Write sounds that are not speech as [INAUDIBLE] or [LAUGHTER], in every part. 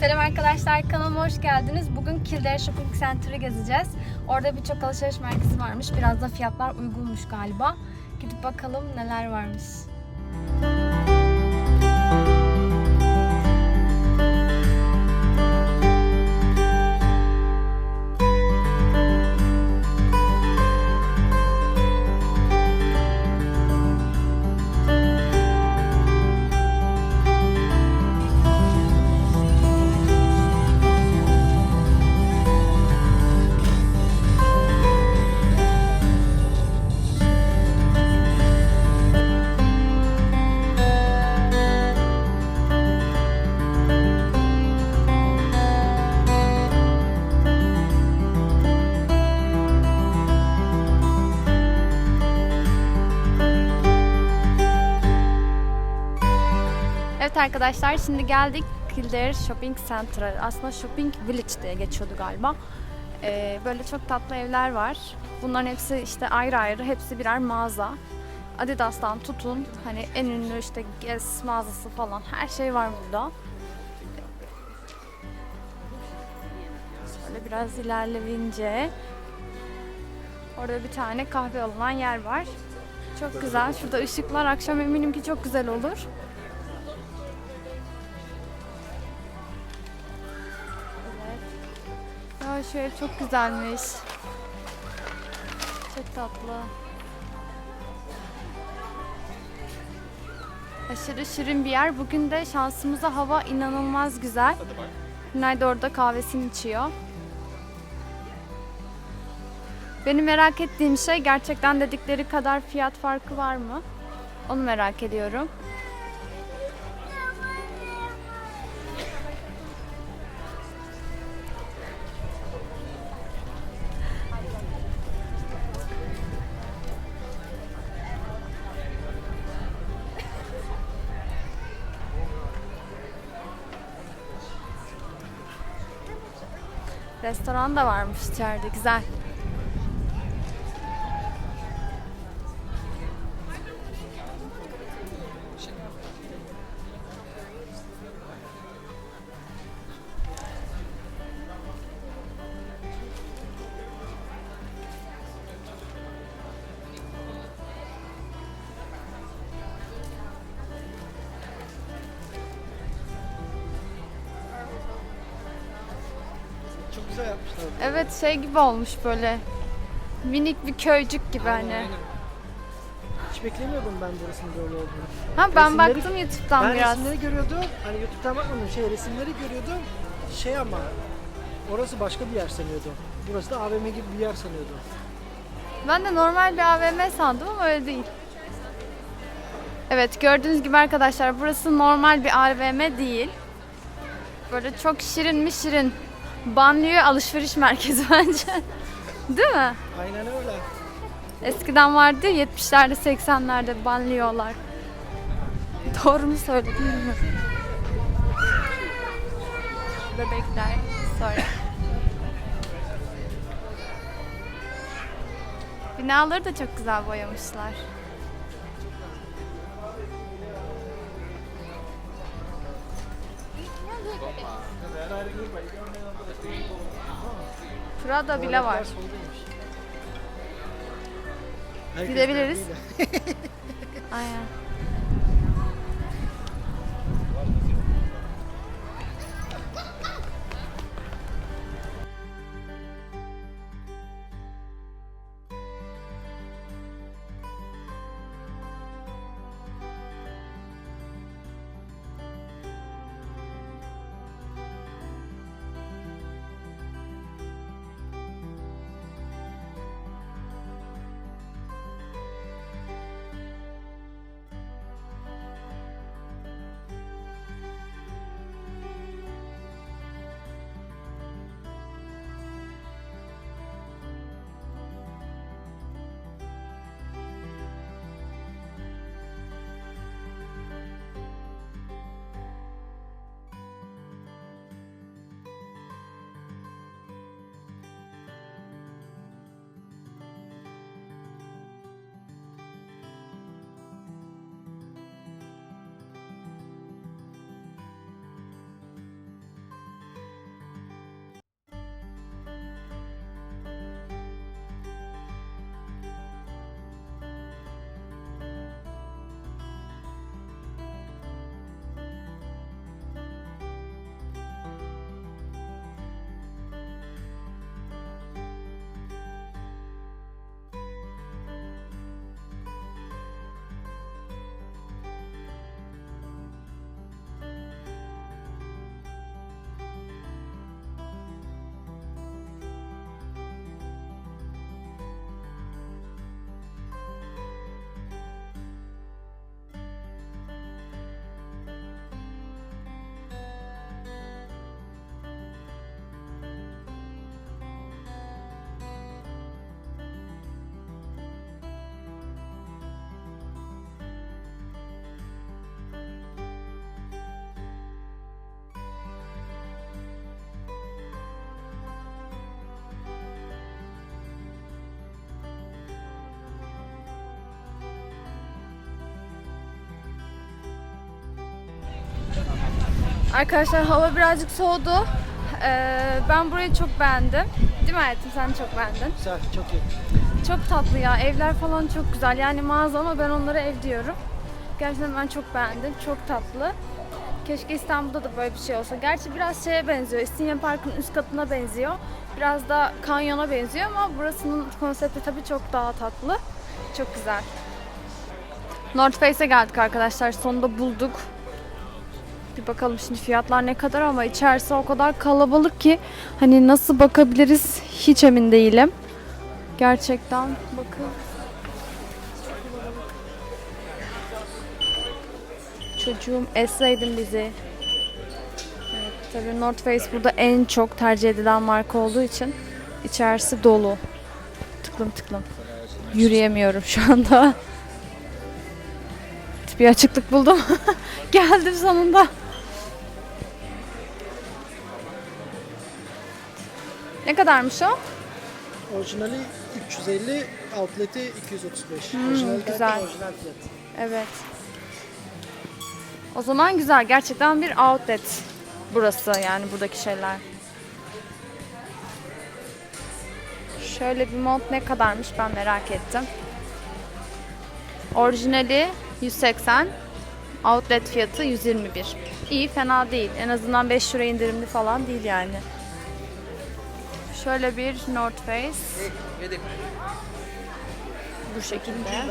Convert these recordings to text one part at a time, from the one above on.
Selam arkadaşlar kanalıma hoş geldiniz. Bugün Kildare Shopping Center'ı gezeceğiz. Orada birçok alışveriş merkezi varmış. Biraz da fiyatlar uygunmuş galiba. Gidip bakalım neler varmış. Evet arkadaşlar şimdi geldik Kildare Shopping Center'a. Aslında Shopping Village diye geçiyordu galiba. Ee, böyle çok tatlı evler var. Bunların hepsi işte ayrı ayrı, hepsi birer mağaza. Adidas'tan tutun, hani en ünlü işte Guess mağazası falan her şey var burada. Şöyle biraz ilerleyince orada bir tane kahve alınan yer var. Çok güzel. Şurada ışıklar akşam eminim ki çok güzel olur. Ya şu ev çok güzelmiş. Çok tatlı. Aşırı şirin bir yer. Bugün de şansımıza hava inanılmaz güzel. Günay da orada kahvesini içiyor. Benim merak ettiğim şey gerçekten dedikleri kadar fiyat farkı var mı? Onu merak ediyorum. Restoran da varmış içeride. Güzel. Evet şey gibi olmuş böyle. Minik bir köycük gibi hani. Hiç beklemiyordum ben burasının böyle olduğunu. Ha ben Resimleri- baktım YouTube'dan ben biraz. resimleri görüyordum. Hani YouTube'dan bakmadım. Şey resimleri görüyordum. Şey ama orası başka bir yer sanıyordum. Burası da AVM gibi bir yer sanıyordum. Ben de normal bir AVM sandım ama öyle değil. Evet gördüğünüz gibi arkadaşlar burası normal bir AVM değil. Böyle çok şirin mi şirin. Banliyö alışveriş merkezi [LAUGHS] bence. Değil mi? Aynen öyle. Eskiden vardı ya 70'lerde 80'lerde banliyolar. Doğru mu söyledim bilmiyorum. Bebekler sonra. Binaları da çok güzel boyamışlar. Prada bile var. Gidebiliriz. [LAUGHS] Aynen. Arkadaşlar hava birazcık soğudu. Ee, ben burayı çok beğendim. Değil mi hayatım? Sen çok beğendin. Güzel, çok iyi. Çok tatlı ya. Evler falan çok güzel. Yani mağaza ama ben onlara ev diyorum. Gerçekten ben çok beğendim. Çok tatlı. Keşke İstanbul'da da böyle bir şey olsa. Gerçi biraz şeye benziyor. İstinye Park'ın üst katına benziyor. Biraz da kanyona benziyor ama burasının konsepti tabii çok daha tatlı. Çok güzel. North Face'e geldik arkadaşlar. Sonunda bulduk. Bir bakalım şimdi fiyatlar ne kadar ama içerisi o kadar kalabalık ki hani nasıl bakabiliriz hiç emin değilim. Gerçekten bakın. Çocuğum esseydin bizi. Evet, tabii North Face burada en çok tercih edilen marka olduğu için içerisi dolu. Tıklım tıklım. Yürüyemiyorum şu anda. Bir açıklık buldum. [LAUGHS] Geldim sonunda. Ne kadarmış o? Orijinali 350, outleti 235. Hmm, orijinal güzel. orijinal fiyat. Evet. O zaman güzel. Gerçekten bir outlet burası yani buradaki şeyler. Şöyle bir mont ne kadarmış ben merak ettim. Orijinali 180, outlet fiyatı 121. İyi fena değil. En azından 5 lira indirimli falan değil yani. Şöyle bir North Face. Bu şekilde.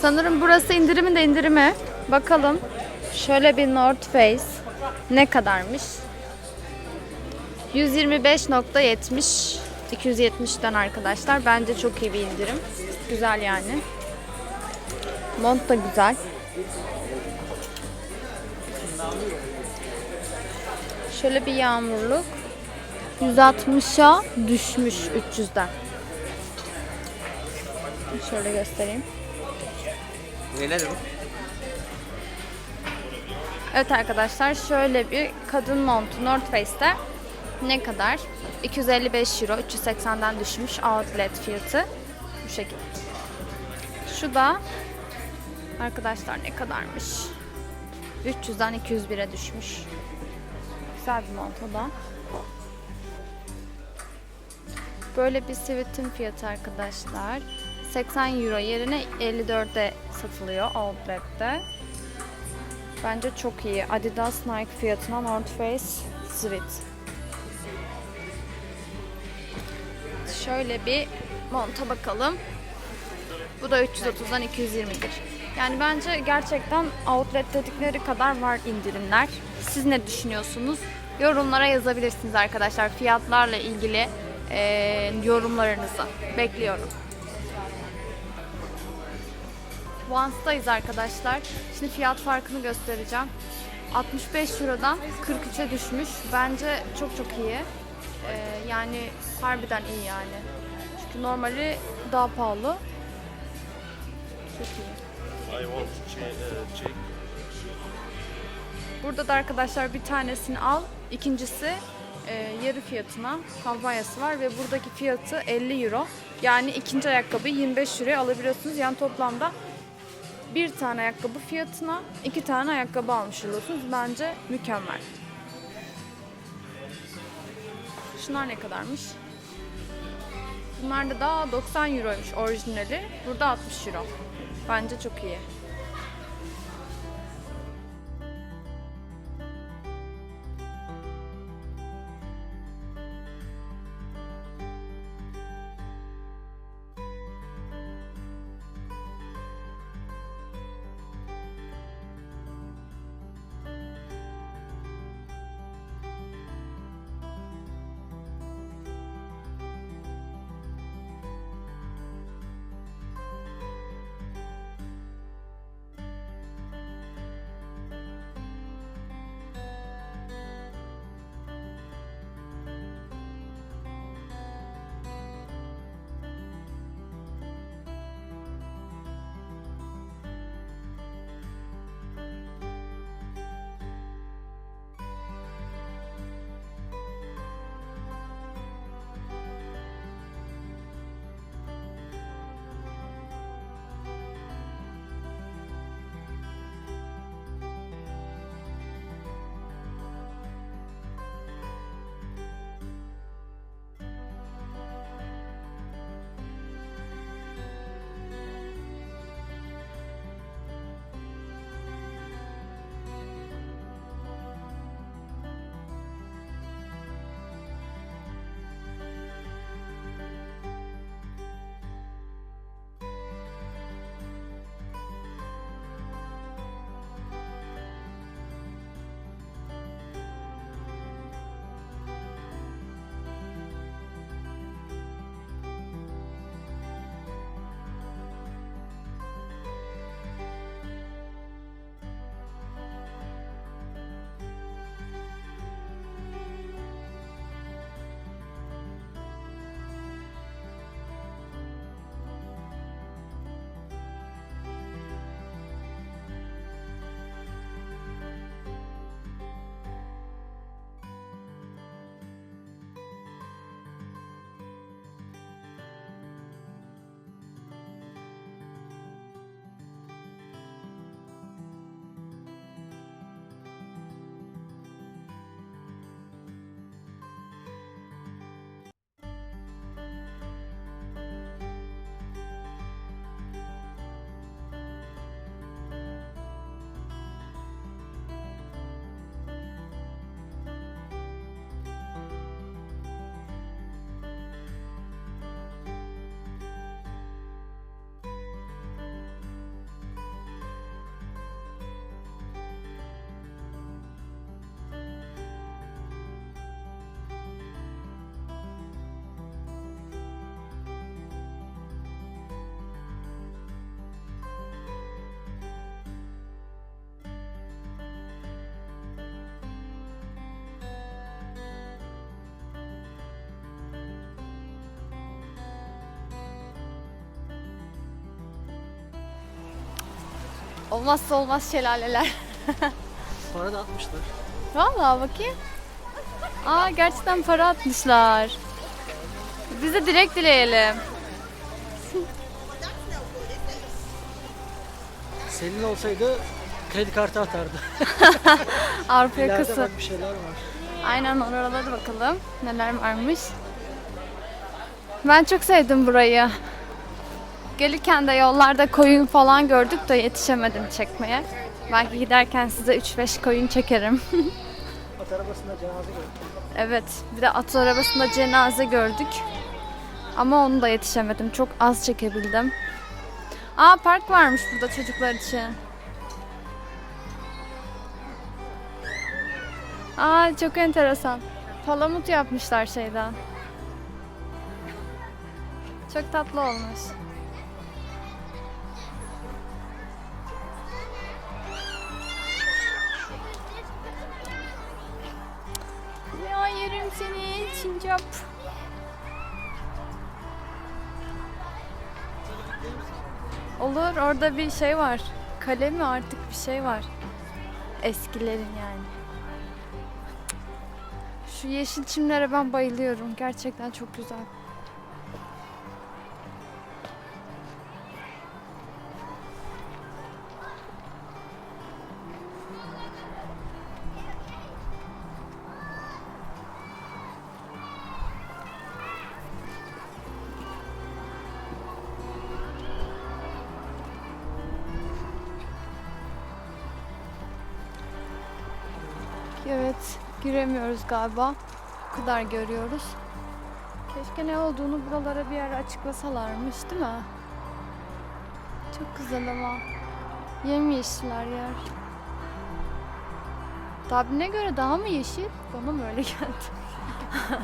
Sanırım burası indirimin de indirimi. Bakalım. Şöyle bir North Face ne kadarmış? 125.70 270'ten arkadaşlar. Bence çok iyi bir indirim. Güzel yani. Mont da güzel. Şöyle bir yağmurluk. 160'a düşmüş 300'den. Şöyle göstereyim. Neler o? Evet arkadaşlar şöyle bir kadın montu North Face'te ne kadar? 255 euro 380'den düşmüş outlet fiyatı bu şekilde. Şu da arkadaşlar ne kadarmış? 300'den 201'e düşmüş. Güzel bir mont o da. Böyle bir sivitin fiyatı arkadaşlar. 80 euro yerine 54'e satılıyor outlet'te. Bence çok iyi. Adidas Nike fiyatına North Face Sweat. Şöyle bir monta bakalım. Bu da 330'dan 221. Yani bence gerçekten outlet dedikleri kadar var indirimler. Siz ne düşünüyorsunuz? Yorumlara yazabilirsiniz arkadaşlar. Fiyatlarla ilgili eee, yorumlarınızı bekliyorum. Once'dayız arkadaşlar. Şimdi fiyat farkını göstereceğim. 65 Euro'dan 43'e düşmüş. Bence çok çok iyi. Ee, yani harbiden iyi yani. Çünkü normali daha pahalı. Çok iyi. Uh, check. Burada da arkadaşlar bir tanesini al. İkincisi e, yarı fiyatına kampanyası var ve buradaki fiyatı 50 euro. Yani ikinci ayakkabıyı 25 euroya alabiliyorsunuz. Yani toplamda bir tane ayakkabı fiyatına iki tane ayakkabı almış oluyorsunuz. Bence mükemmel. Şunlar ne kadarmış? Bunlar da daha 90 euroymuş orijinali. Burada 60 euro. Bence çok iyi. Olmazsa olmaz şelaleler. [LAUGHS] Para da atmışlar. Vallahi bakayım. Aa gerçekten para atmışlar. Biz de direkt dileyelim. Senin olsaydı kredi kartı atardı. [LAUGHS] Avrupa İleride yakası. bak bir şeyler var. Aynen oralara da bakalım. Neler varmış. Ben çok sevdim burayı. Gelirken de yollarda koyun falan gördük de yetişemedim çekmeye. Belki giderken size 3-5 koyun çekerim. [LAUGHS] At arabasında cenaze gördüm. evet, bir de at arabasında cenaze gördük. Ama onu da yetişemedim. Çok az çekebildim. Aa park varmış burada çocuklar için. Aa çok enteresan. Palamut yapmışlar şeyden. Çok tatlı olmuş. Seni sincap. Olur orada bir şey var. Kale mi artık bir şey var. Eskilerin yani. Şu yeşil çimlere ben bayılıyorum. Gerçekten çok güzel. Evet, giremiyoruz galiba. Bu kadar görüyoruz. Keşke ne olduğunu buralara bir ara açıklasalarmış değil mi? Çok güzel ama. Yemyeşiller yer. Tahminine göre daha mı yeşil? Bana mı öyle geldi? [LAUGHS]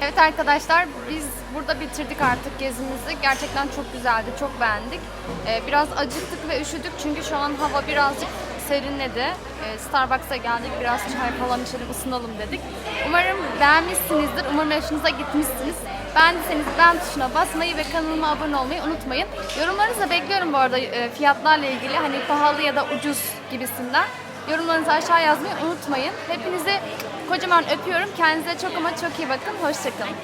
evet arkadaşlar biz burada bitirdik artık gezimizi. Gerçekten çok güzeldi, çok beğendik. Ee, biraz acıktık ve üşüdük çünkü şu an hava birazcık serinledi. Ee, Starbucks'a geldik, biraz çay falan içelim, ısınalım dedik. Umarım beğenmişsinizdir, umarım hoşunuza gitmişsiniz. Beğendiyseniz beğen tuşuna basmayı ve kanalıma abone olmayı unutmayın. Yorumlarınızı da bekliyorum bu arada e, fiyatlarla ilgili hani pahalı ya da ucuz gibisinden. Yorumlarınızı aşağı yazmayı unutmayın. Hepinizi kocaman öpüyorum. Kendinize çok ama çok iyi bakın. Hoşçakalın.